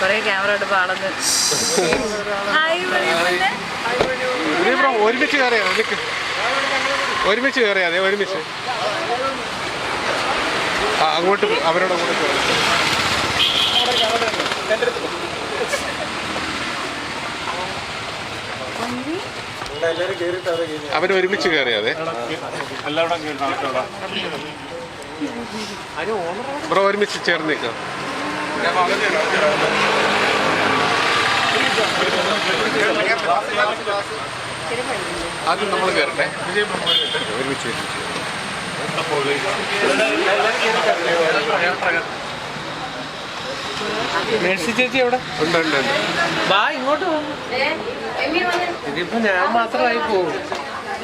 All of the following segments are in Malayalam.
കൊറേ ക്യാമറ എടുപ്പ് ആളെന്ന് ഹായ് പറയൂ ഒരുമിച്ച് കയറിയാ ഒരുമിച്ച്. കയറിയാ അതെ ഒരുമിച്ച്. ആ അങ്ങോട്ട് അവരോട് അവരൊരുമിച്ച് കയറി എല്ലാവരും കയറിയാതെ ബ്രോ ഒരുമിച്ച് ചേർന്ന് നിൽക്കാം ആദ്യം നമ്മൾ കയറട്ടെ ഒരുമിച്ച് ഒരുമിച്ച്. മേഴ്സി ചേച്ചി എവിടെ? ഉണ്ട് ഉണ്ട് ബാ വാ ഇങ്ങോട്ട് വാ. ഇതിപ്പോ ഞാൻ മാത്രമായി പോകും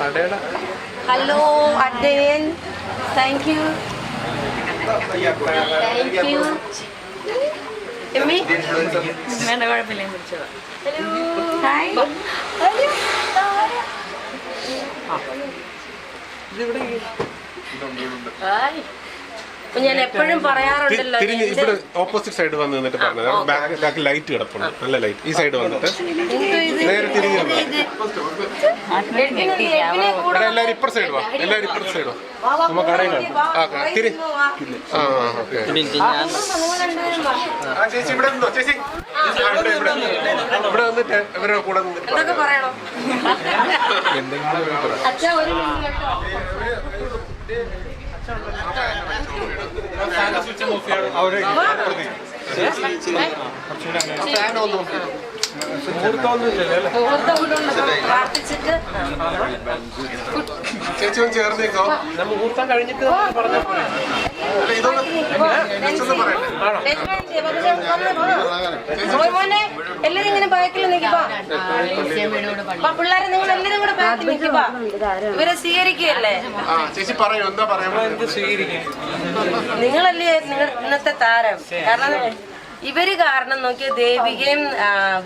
കടയുടെ ഹലോ യു താങ്ക് യു എമ്മി വേണ്ട കുഴപ്പമില്ല ഞാൻ പിടിച്ചോളാം ഹായ് ഹായ് ഞാൻ എപ്പോഴും പറയാറുണ്ടല്ലോ തിരിഞ്ഞ് ഇവിടെ ഓപ്പോസിറ്റ് സൈഡ് വന്ന് നിന്നിട്ട് പറഞ്ഞത് ബാക്ക് ബാക്ക് ലൈറ്റ് കിടപ്പുണ്ട് നല്ല ലൈറ്റ് ഈ സൈഡ് വന്നിട്ട് നേരെ തിരിഞ്ഞ് വന്നോ. എല്ലാവരും ഇപ്പുറ സൈഡ് വാ എല്ലാവരും ഇപ്പുറ സൈഡ് വാ വാ, കടയിൽ ആ, തിരി. ആ ഓക്കെ ചേച്ചി ഇവിടെ നിന്നോ ചേച്ചി ഇവിടെ ഇവിടെ ഇവിടെ വന്നിട്ട് ഇവരുടെ കൂടെ നിന്നിട്ട് എന്തെങ്കിലും ഒരു പറ. അച്ഛാ ഒരു മിനിറ്റ് കേട്ടോ അവരെ ഫാൻ ഒന്നും മുഹൂർത്തം കൊണ്ടുള്ള പ്രാർത്ഥിച്ചിട്ട് ചേച്ചി ഒന്ന് ചേർന്നേക്കോ മുഹൂർത്തം കഴിഞ്ഞിട്ട് പറഞ്ഞു പോരെ. Just ഒന്ന് പറയട്ടെ മോനെ എല്ലാരും ഇങ്ങനെ ബാക്കിൽ നിൽക്കിപ്പോ പിള്ളേരെ നിങ്ങൾ എല്ലാരും കൂടെ ബാക്കിൽ നിൽക്കിപ്പോ ഇവരെ സ്വീകരിക്കുകയല്ലേ? ആ ചേച്ചി പറയൂ എന്താ പറയാ എന്ത് സ്വീകരിക്കും? നിങ്ങളല്ലേ നിങ്ങൾ ഇന്നത്തെ താരം. കാരണം ഇവർ കാരണം നോക്കിയ ദേവികയും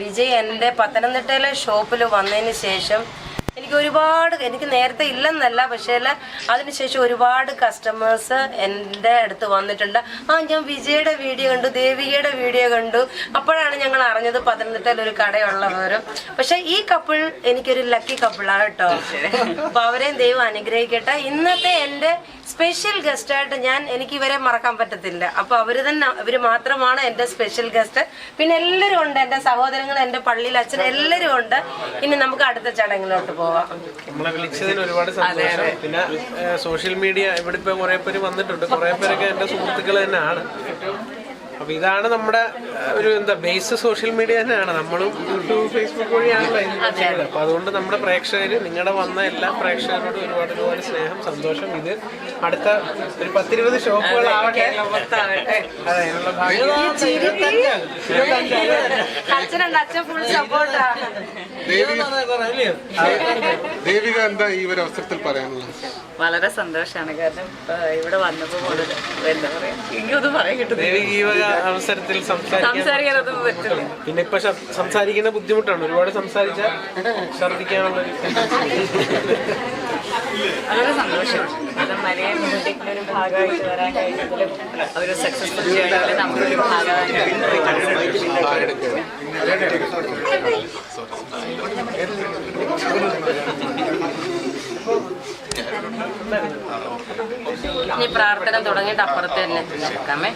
വിജയ് എന്റെ പത്തനംതിട്ടയിലെ ഷോപ്പിൽ വന്നതിന് ശേഷം എനിക്ക് ഒരുപാട് എനിക്ക് നേരത്തെ ഇല്ലെന്നല്ല പക്ഷേ അതിനുശേഷം ഒരുപാട് കസ്റ്റമേഴ്സ് എന്റെ അടുത്ത് വന്നിട്ടുണ്ട്. ആ ഞാൻ വിജയുടെ വീഡിയോ കണ്ടു ദേവികയുടെ വീഡിയോ കണ്ടു. അപ്പോഴാണ് ഞങ്ങൾ അറിഞ്ഞത് പത്തനംതിട്ടയിൽ ഒരു കടയുള്ളവരും. പക്ഷെ ഈ കപ്പിൾ എനിക്കൊരു ലക്കി കപ്പിളാണ് കേട്ടോ. അപ്പൊ അവരെയും ദൈവം അനുഗ്രഹിക്കട്ടെ. ഇന്നത്തെ എന്റെ സ്പെഷ്യൽ ഗസ്റ്റ് ആയിട്ട് ഞാൻ എനിക്ക് ഇവരെ മറക്കാൻ പറ്റത്തില്ല. അപ്പൊ അവർ തന്നെ ഇവർ മാത്രമാണ് എന്റെ സ്പെഷ്യൽ ഗസ്റ്റ് പിന്നെ എല്ലാവരും ഉണ്ട് എന്റെ സഹോദരങ്ങൾ എന്റെ പള്ളിയിൽ അച്ഛൻ എല്ലാവരും ഉണ്ട്. ഇനി നമുക്ക് അടുത്ത ചടങ്ങിലോട്ട് പോവാം. നമ്മളെ വിളിച്ചതിന് ഒരുപാട് സന്തോഷം. പിന്നെ സോഷ്യൽ മീഡിയ ഇവിടെ ഇപ്പൊ കുറെ പേര് വന്നിട്ടുണ്ട്. കുറെ പേരൊക്കെ എന്റെ സുഹൃത്തുക്കൾ തന്നെയാണ്. അപ്പൊ ഇതാണ് നമ്മുടെ ഒരു എന്താ ബേസ് സോഷ്യൽ മീഡിയ തന്നെയാണ്. നമ്മളും യൂട്യൂബ് ഫേസ്ബുക്ക് വഴിയാണല്ലോ ചെയ്യുന്നത്. അപ്പൊ അതുകൊണ്ട് നമ്മുടെ പ്രേക്ഷകര് നിങ്ങളുടെ വന്ന എല്ലാ പ്രേക്ഷകരോടും ഒരുപാട് ഒരുപാട് സ്നേഹം സന്തോഷം. ഇത് അടുത്ത ഒരു പത്തിരുപത് ഷോപ്പുകളാവട്ടെ ആവട്ടെ. അതെ ഭാഗ്യം. ദേവിക എന്താ ഈ ഒരു അവസരത്തിൽ പറയാനുള്ളത്? വളരെ സന്തോഷമാണ് കാരണം ഇവിടെ വന്നപ്പോ മുതൽ എന്താ പറയാ? എനിക്കൊന്നും പറയാൻ കിട്ടും അവസരത്തിൽ സംസാരിക്കാനൊന്നും പറ്റില്ല. പിന്നെ ഇപ്പൊ സംസാരിക്കുന്ന ബുദ്ധിമുട്ടാണ്. ഒരുപാട് സംസാരിച്ച ഛർദിക്കാനുള്ള ഒരു വളരെ സന്തോഷമാണ് അത് മലയാള മ്യൂസിക്കിന്റെ ഒരു ഭാഗമായിട്ട് വരാൻ കഴിഞ്ഞതിലും ഒരു സക്സസ്ഫുൾ നമ്മളൊരു ഇനി പ്രാർത്ഥന തുടങ്ങിയിട്ട് അപ്പുറത്ത് തന്നെ നടക്കാമേ